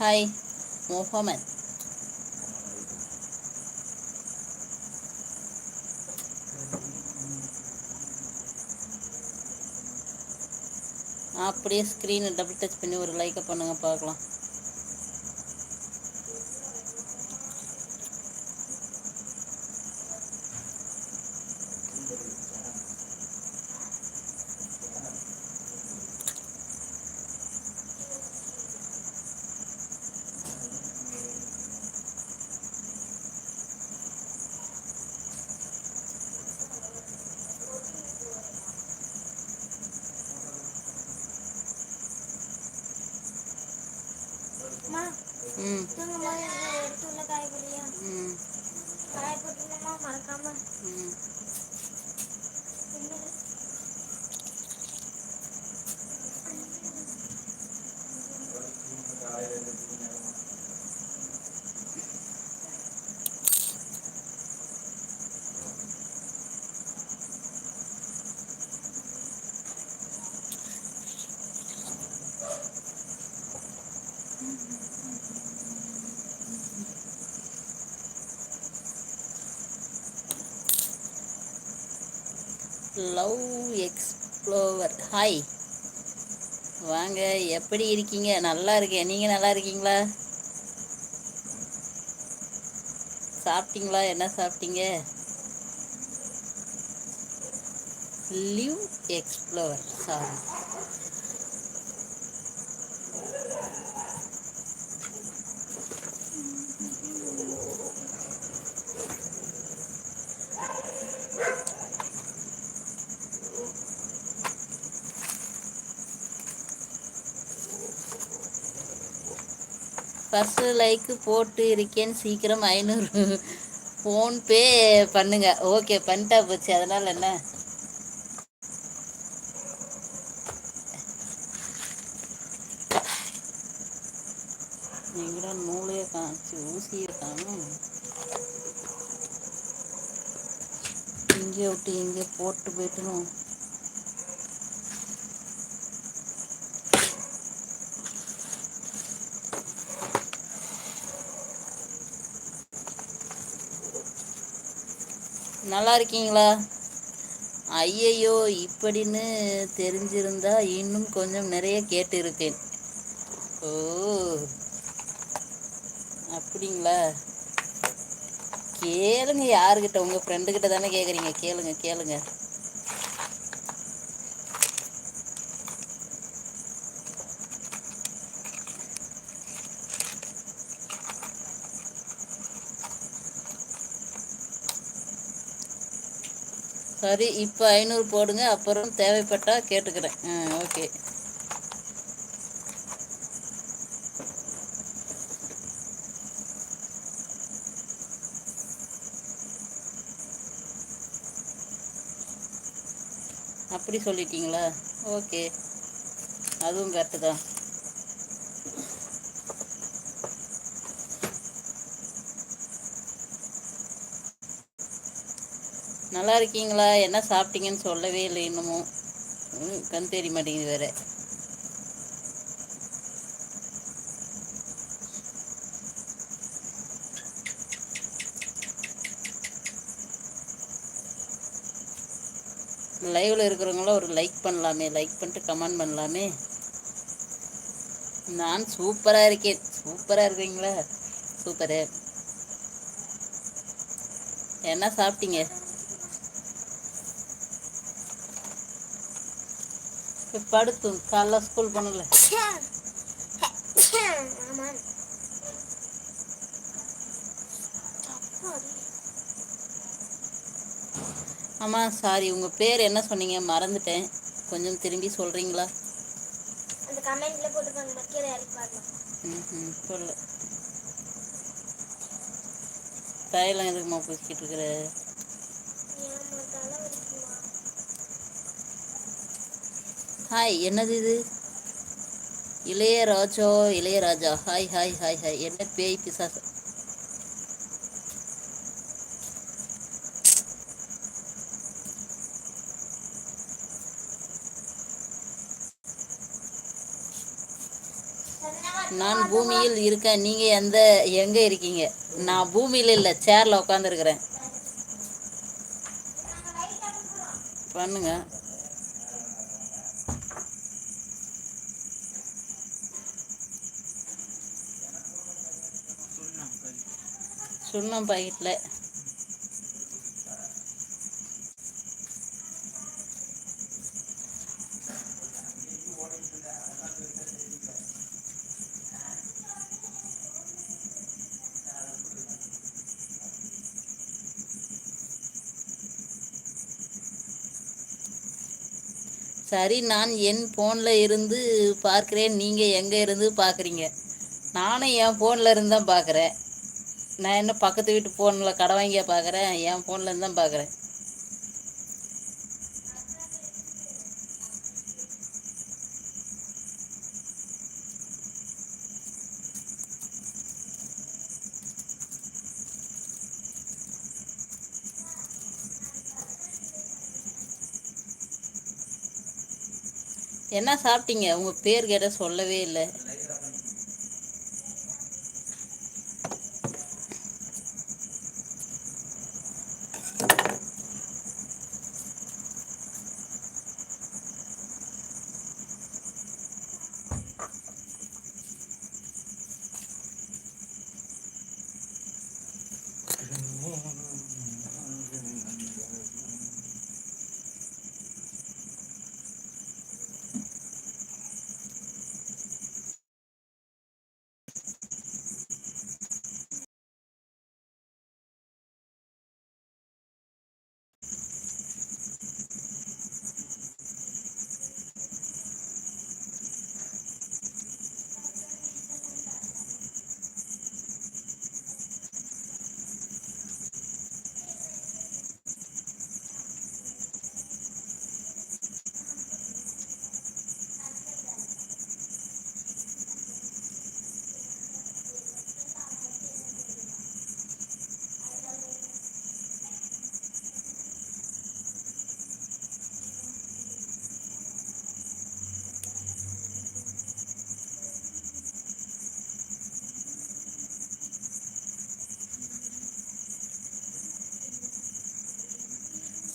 Hi Mohammed அப்படியே ஸ்க்ரீனை double touch பண்ணி ஒரு லைக்கை பண்ணுங்க பார்க்கலாம். 嗯。லவ் எக்ஸ்ப்ளோவர் ஹாய் வாங்க எப்படி இருக்கீங்க? நல்லா இருக்கேன். நீங்கள் நல்லா இருக்கீங்களா? சாப்பிட்டீங்களா? என்ன சாப்பிட்டீங்க? Live explorer sorry first like போட்டு இருக்கேன் சீக்கிரம் ஐநூறு ஃபோன்பே பண்ணுங்க. ஓகே பண்ணிட்டா போச்சு. அதனால் என்ன? நீங்கள நூலையே காமிச்சு ஊசியை காணும் இங்கே விட்டு இங்கே போட்டு போயிட்டணும் நல்லா இருக்கீங்களா ஐயையோ இப்படின்னு தெரிஞ்சிருந்தா இன்னும் கொஞ்சம் நிறைய கேட்டிருப்பேன். ஓ அப்படிங்களா? கேளுங்க யாருக்கிட்ட உங்கள் ஃப்ரெண்டுக்கிட்ட தானே கேட்குறீங்க கேளுங்க கேளுங்க. சரி இப்போ ஐநூறு போடுங்க அப்புறம் தேவைப்பட்டால் கேட்டுக்கிறேன். ம் ஓகே. அப்படி சொல்லிட்டீங்களா? ஓகே. அதுவும் கரெக்டு தான். நல்லா இருக்கீங்களா? என்ன சாப்பிட்டீங்கன்னு சொல்லவே இல்லை இன்னமும். ம், கண் தெரிய மாட்டேங்குது வேற. லைவ்ல இருக்கிறவங்களாம் ஒரு லைக் பண்ணலாமே. லைக் பண்ணிட்டு கமெண்ட் பண்ணலாமே. நான் சூப்பராக இருக்கேன். சூப்பராக இருக்கீங்களா? சூப்பரு. என்ன சாப்பிட்டீங்க? போய் படுத்து காலைல ஸ்கூல் போனல ஆமா சாரி உங்க பேர் என்ன சொன்னீங்க? மறந்துட்டேன். கொஞ்சம் திரும்பி சொல்றீங்களா? அந்த கமெண்ட்ல போட்டுருக்காங்க மக்கள் யாருக்கு பாடலாம் ம் சொல்லு. தைலம் எதுக்குமா பூசிக்கிட்டு இருக்கிற? ஹாய் என்னது இது? Ilaiyaraaja Ilaiyaraaja. Hi hi hi hi என்ன பேய் பிசாசு? நான் பூமியில் இருக்கேன். நீங்க எந்த எங்க இருக்கீங்க? நான் பூமியில இல்ல சேர்ல உக்காந்துருக்குறேன் பண்ணுங்க. சுண்ணம் பாக்கெட்டில் சரி நான் என் ஃபோனில் இருந்து பார்க்குறேன். நீங்கள் எங்கே இருந்து பார்க்குறீங்க? நானும் என் ஃபோனில் இருந்து தான் பார்க்குறேன். நான் என்ன பக்கத்து வீட்டு ஃபோனில் கடை வாங்கியா பார்க்குறேன் என் ஃபோனில் இருந்து தான் பார்க்குறேன் என்ன சாப்பிட்டீங்க? உங்கள் பேர் கேட்ட சொல்லவே இல்லை.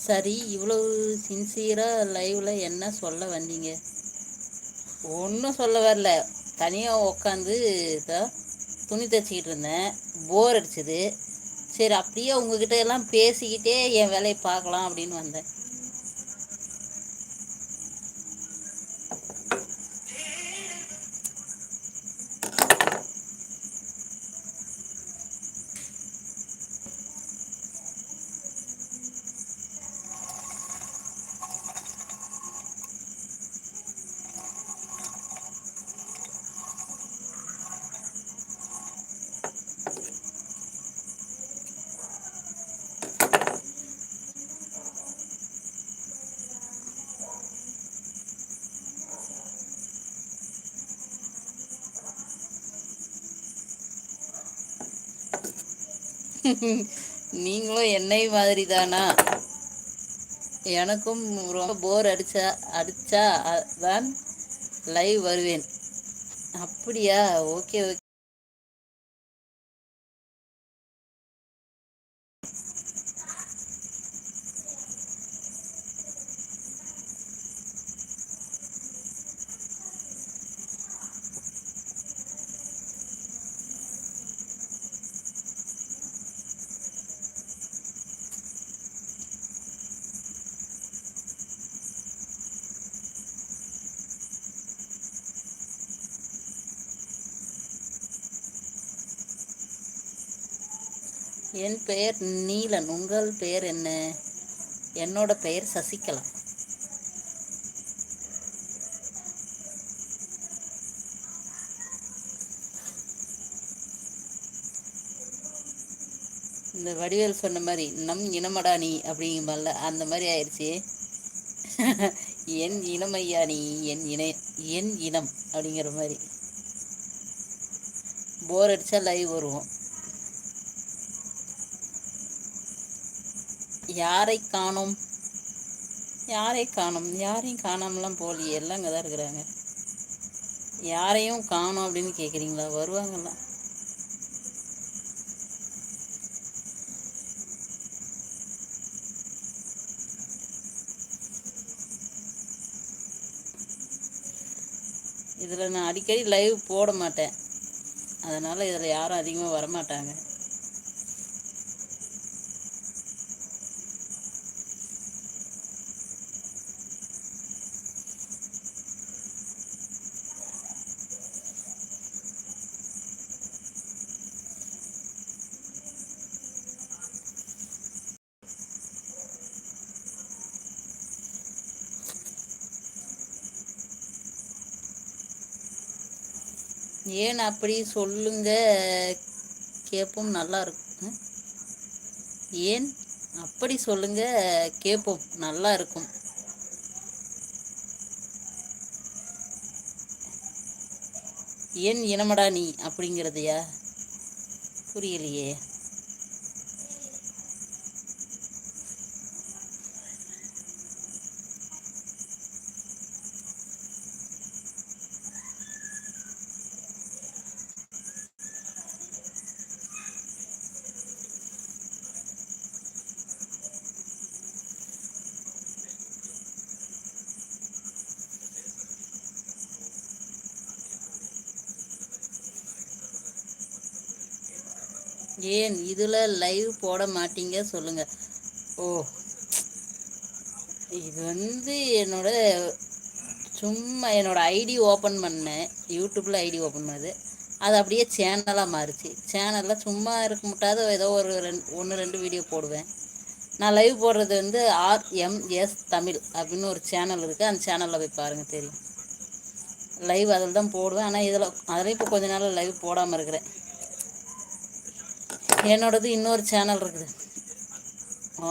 சரி இவ்வளவு சின்சியராக லைவில் என்ன சொல்ல வந்தீங்க? ஒன்றும் சொல்ல வரல. தனியாக உக்காந்து தான் துணி தைச்சிக்கிட்டு இருந்தேன். போர் அடிச்சுது. சரி அப்படியே உங்ககிட்ட எல்லாம் பேசிக்கிட்டே என் வேலையை பார்க்கலாம் அப்படின்னு வந்தேன். நீங்களும் என்னை மாதிரி தானா எனக்கும் ரொம்ப போர் அடிச்சா அடிச்சா தான் லைவ் வருவேன். அப்படியா? ஓகே ஓகே என் பெயர் நீலன். உங்கள் பெயர் என்ன? என்னோட பெயர் சசிகலா. இந்த வடிவேல் சொன்ன மாதிரி நம் இனமடா நீ அப்படிங்கும்போல அந்த மாதிரி ஆயிடுச்சு என் இனமையா நீ என் இணை என் இனம் அப்படிங்கிற மாதிரி. போர் அடித்தா லைவ் வருவோம். யாரை காணோம்? யாரை காணோம்? யாரையும் காணாமலாம் போகலையே. எல்லாம் அங்கே தான் இருக்கிறாங்க. யாரையும் காணோம் அப்படின்னு கேட்குறீங்களா வருவாங்களா? இதில் நான் அடிக்கடி லைவ் போட மாட்டேன். அதனால் இதில் யாரும் அதிகமாக வரமாட்டாங்க. ஏன் அப்படி சொல்லுங்க? கேட்போம் நல்லா இருக்கும் ஏன் அப்படி சொல்லுங்க? கேட்போம் நல்லா இருக்கும் ஏன் இனமடா நீ அப்படிங்கிறதையா? புரியலையே. ஏன் இதில் லைவ் போட மாட்டீங்க சொல்லுங்கள் ஓ. இது வந்து என்னோட சும்மா என்னோட ஐடி ஓப்பன் பண்ணேன். யூடியூப்பில் ஐடி ஓப்பன் பண்ணது. அது அப்படியே சேனலாக மாறுச்சு. சேனலில் சும்மா இருக்க முட்டாத ஏதோ ஒரு ரெண்டு ஒன்று ரெண்டு வீடியோ போடுவேன். நான் லைவ் போடுறது வந்து ஆர்எம்எஸ் தமிழ் அப்படின்னு ஒரு சேனல் இருக்குது அந்த சேனலில் போய் பாருங்கள் தெரியும். லைவ் அதில் தான் போடுவேன். ஆனால் இதில் அதில் இப்போ கொஞ்ச நாள் லைவ் போடாமல் இருக்கிறேன். என்னோடது இன்னொரு சேனல் இருக்குது.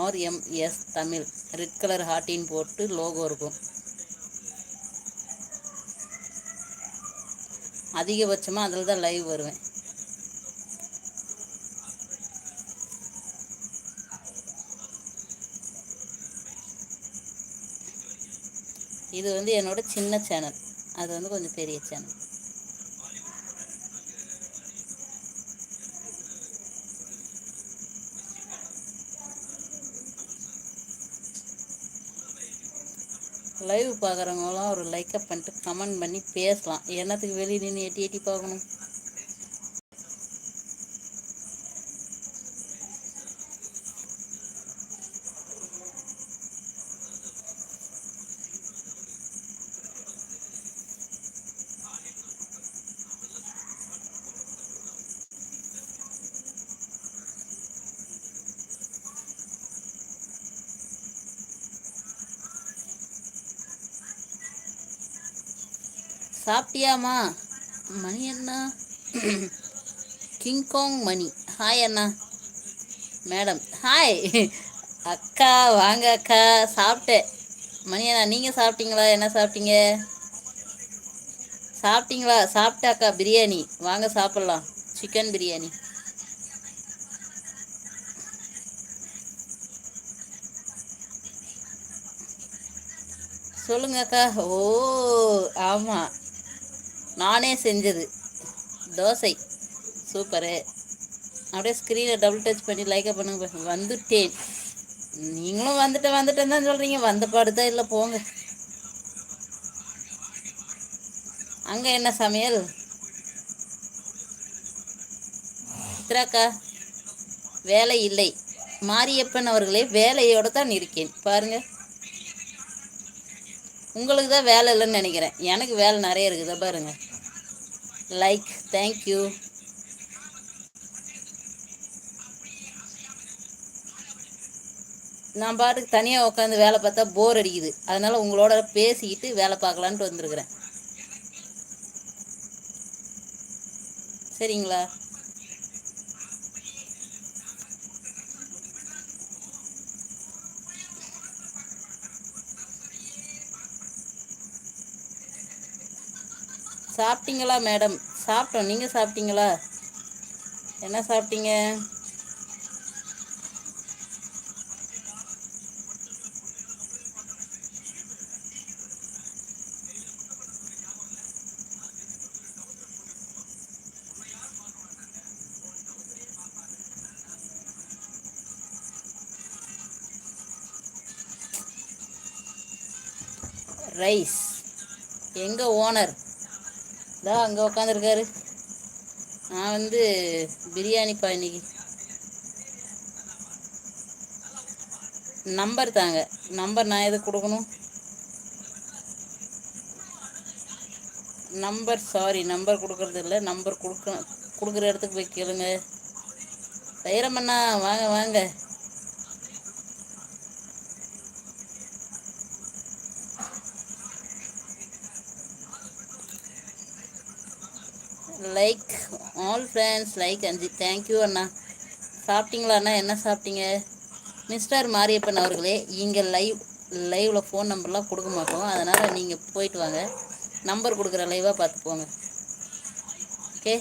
ஆர்எம்எஸ் தமிழ். ரெட் கலர் ஹாட்டின் போட்டு லோகோ இருக்கும். அதிகபட்சமாக அதில் தான் லைவ் வருவேன். இது வந்து என்னோட சின்ன சேனல் அது வந்து கொஞ்சம் பெரிய சேனல் லைவ் பார்க்குறவங்களாம் ஒரு லைக்கப் பண்ணிட்டு கமெண்ட் பண்ணி பேசலாம். என்னத்துக்கு வெளியே நின்று எட்டி எட்டி பார்க்கணும்? சாப்பிட்டியாமா மணி அண்ணா. King Kong Mani. ஹாய் அண்ணா. மேடம் ஹாய் அக்கா வாங்க அக்கா. சாப்பிட்டேன். மணி அண்ணா நீங்கள் சாப்பிட்டீங்களா? என்ன சாப்பிட்டீங்க? சாப்பிட்டீங்களா? சாப்பிட்டாக்கா பிரியாணி. வாங்க சாப்பிட்லாம். சிக்கன் பிரியாணி. சொல்லுங்க அக்கா. ஓ ஆமாம் நானே செஞ்சது. தோசை. சூப்பரு. அப்படியே ஸ்க்ரீனை டபுள் டச் பண்ணி லைக்கை பண்ணுங்க வந்துட்டேன். நீங்களும் வந்துட்டு வந்துட்டேன்னு தான் சொல்கிறீங்க வந்த தான் இல்லை போங்க. அங்கே என்ன சமையல்? சித்ராக்கா வேலை இல்லை. மாரியப்பன் அவர்களே வேலையோடு தான் இருக்கேன். பாருங்கள் உங்களுக்கு தான் வேலை இல்லைன்னு நினைக்கிறேன். எனக்கு வேலை நிறைய இருக்குது பாருங்க. லைக் தேங்க்யூ நான் பாட்டுக்கு தனியாக உட்காந்து வேலை பார்த்தா போர் அடிக்குது. அதனால உங்களோட பேசிக்கிட்டு வேலை பார்க்கலான்ட்டு வந்திருக்கிறேன். சரிங்களா? சாப்பிட்டீங்களா மேடம்? சாப்பிட்டோம். நீங்கள் சாப்பிட்டீங்களா? என்ன சாப்பிட்டீங்க? ரைஸ். எங்கள் ஓனர்? இதா அங்கே உக்காந்துருக்காரு. நான் வந்து பிரியாணிப்பா இன்னைக்கு. நம்பர் தாங்க. நம்பர் நான் எது கொடுக்கணும் நம்பர் சாரி நம்பர் கொடுக்கறது இல்லை. நம்பர் கொடுக்க கொடுக்குற இடத்துக்கு போய் கேளுங்க. தைரமண்ணா வாங்க வாங்க. லைக் ஆல் ஃப்ரெண்ட்ஸ் லைக் அஞ்சு தேங்க்யூ அண்ணா. சாப்பிட்டீங்களா அண்ணா என்ன சாப்பிட்டீங்க? மிஸ்டர் மாரியப்பன் அவர்களே இங்கே லைவ் லைவில் ஃபோன் நம்பர்லாம் கொடுக்க மாட்டோம். அதனால் நீங்கள் போயிட்டு வாங்க. நம்பர் கொடுக்குற லைவாக பார்த்து போங்க ஓகே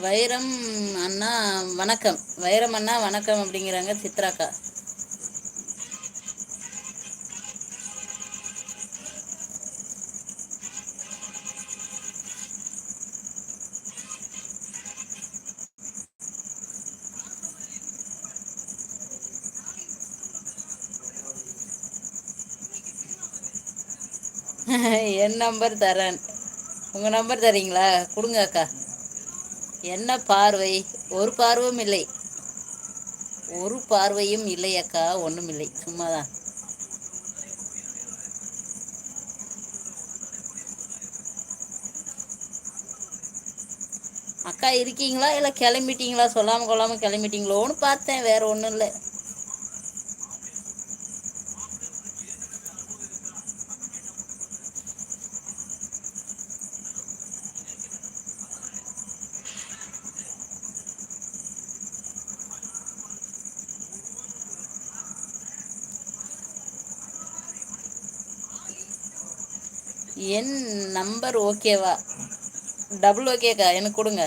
வைரம் அண்ணா வணக்கம். வைரம் அண்ணா வணக்கம் அப்படிங்கிறாங்க சித்ராக்கா. என் நம்பர் தரேன். உங்கள் நம்பர் தரீங்களா? கொடுங்க அக்கா. என்ன பார்வை? ஒரு பார்வையும் இல்லை. ஒரு பார்வையும் இல்லை அக்கா. ஒன்றும் இல்லை. சும்மா தான் அக்கா இருக்கீங்களா? இல்லை கிளம்பிட்டீங்களா? சொல்லாமல் கொள்ளாமல் கிளம்பிட்டீங்களோன்னு பார்த்தேன். வேறு ஒன்றும் இல்லை. என் நம்பர் ஓகேவா டபுள் ஓகேக்கா எனக்கு கொடுங்க.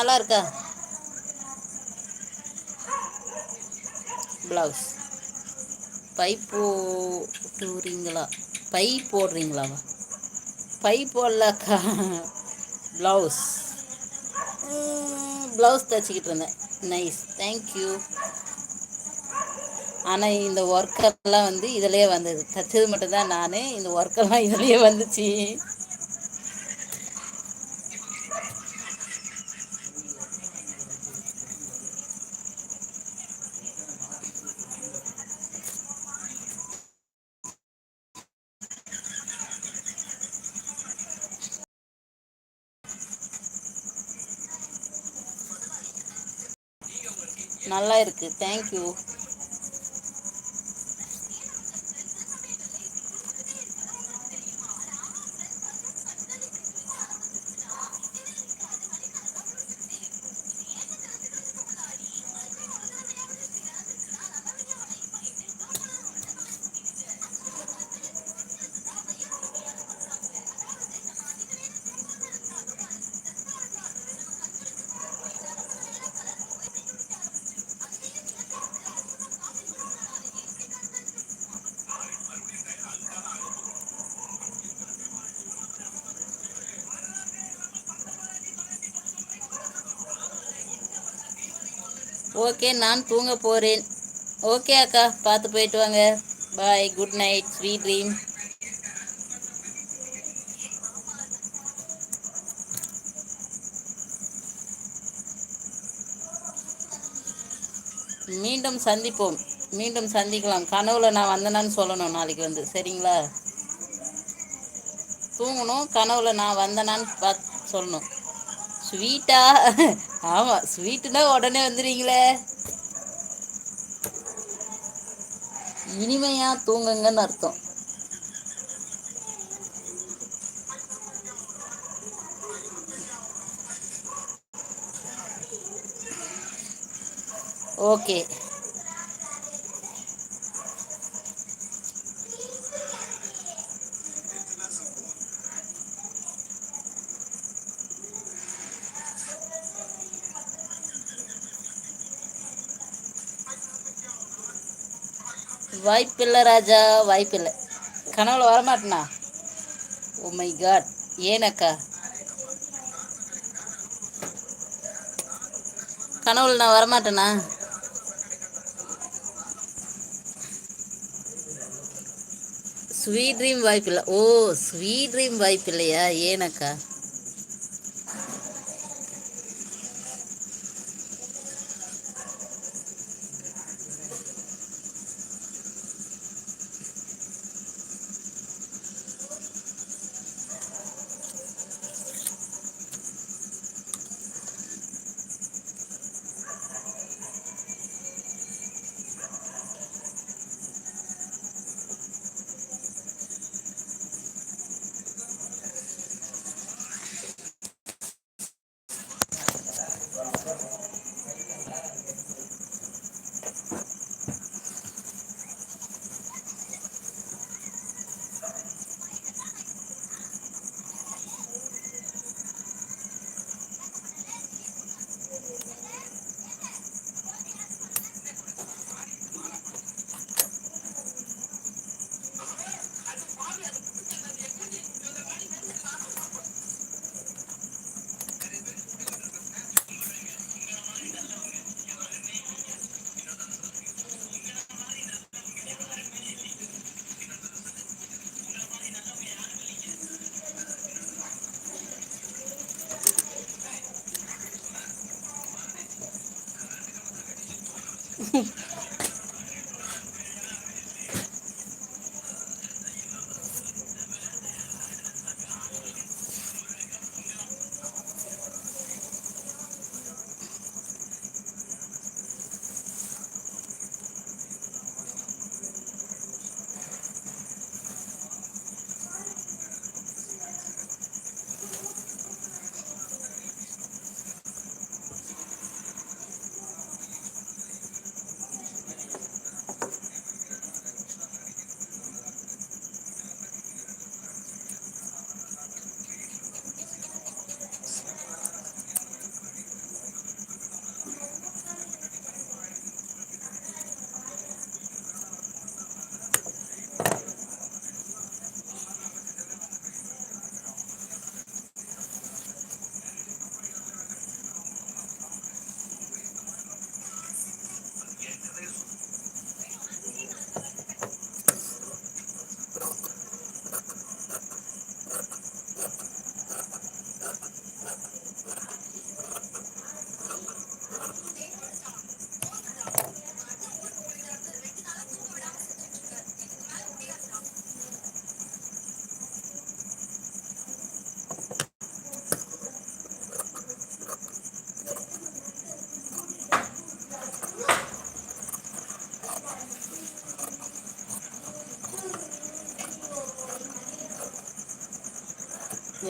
நல்லா இருக்கா ப்ளவுஸ் பை போட்டுறீங்களா பை போடுறீங்களாவா? பை போடலக்கா. ப்ளவுஸ் ப்ளவுஸ் தைச்சிக்கிட்டு இருந்தேன். நைஸ் தேங்க்யூ ஆனால் இந்த ஒர்க்கெல்லாம் வந்து இதிலே வந்தது. தைச்சது மட்டும்தான் நான். இந்த ஒர்க்கெல்லாம் இதிலே வந்துச்சு. நல்லா இருக்கு தேங்க்யூ ஓகே நான் தூங்க போகிறேன் ஓகே அக்கா பார்த்து போயிட்டு வாங்க. Bye good night sweet dream மீண்டும் சந்திப்போம். மீண்டும் சந்திக்கலாம். கனவுல நான் வந்தேனான்னு சொல்லணும் நாளைக்கு வந்து. சரிங்களா? தூங்கணும் கனவுல நான் வந்தேனான்னு பார்த்து சொல்லணும். ஸ்வீட்டா ஆமாம் ஸ்வீட்டுனா உடனே வந்துடுவீங்களே இனிமையா தூங்குங்கன்னு அர்த்தம். ஓகே. வாய்ப்பில்லை ராஜா வாய்ப்பில்லை. கனவுல வரமாட்டேனா? Oh ஓ மை காட் ஏனக்கா கனவுல நான் வரமாட்டேனா? ஸ்வீட் ட்ரீம் வாய்ப்பில்லை. ஓ ஸ்வீட் ட்ரீம் வாய்ப்பில்லையா? ஏனக்கா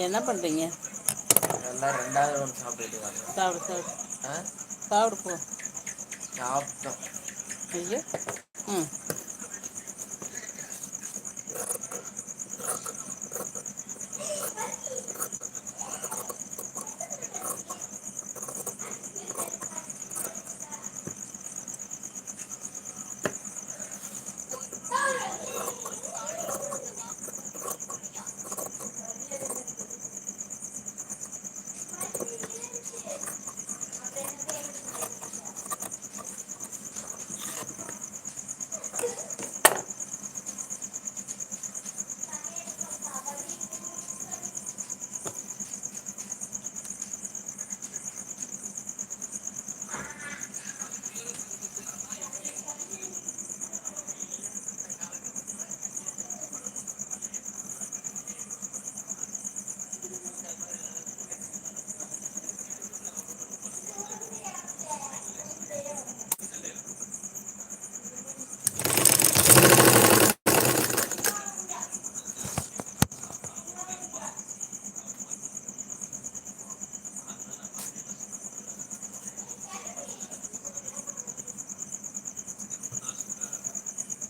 என்ன பண்ணுறீங்க எல்லாம் ரெண்டாவது ஒன்று சாப்பிட்டுட்டு வரேன் சாப்பிடு சாப்பிடு. ஆ? சாப்பிடு போ. சாப்பிட்டோம். ஐயோ.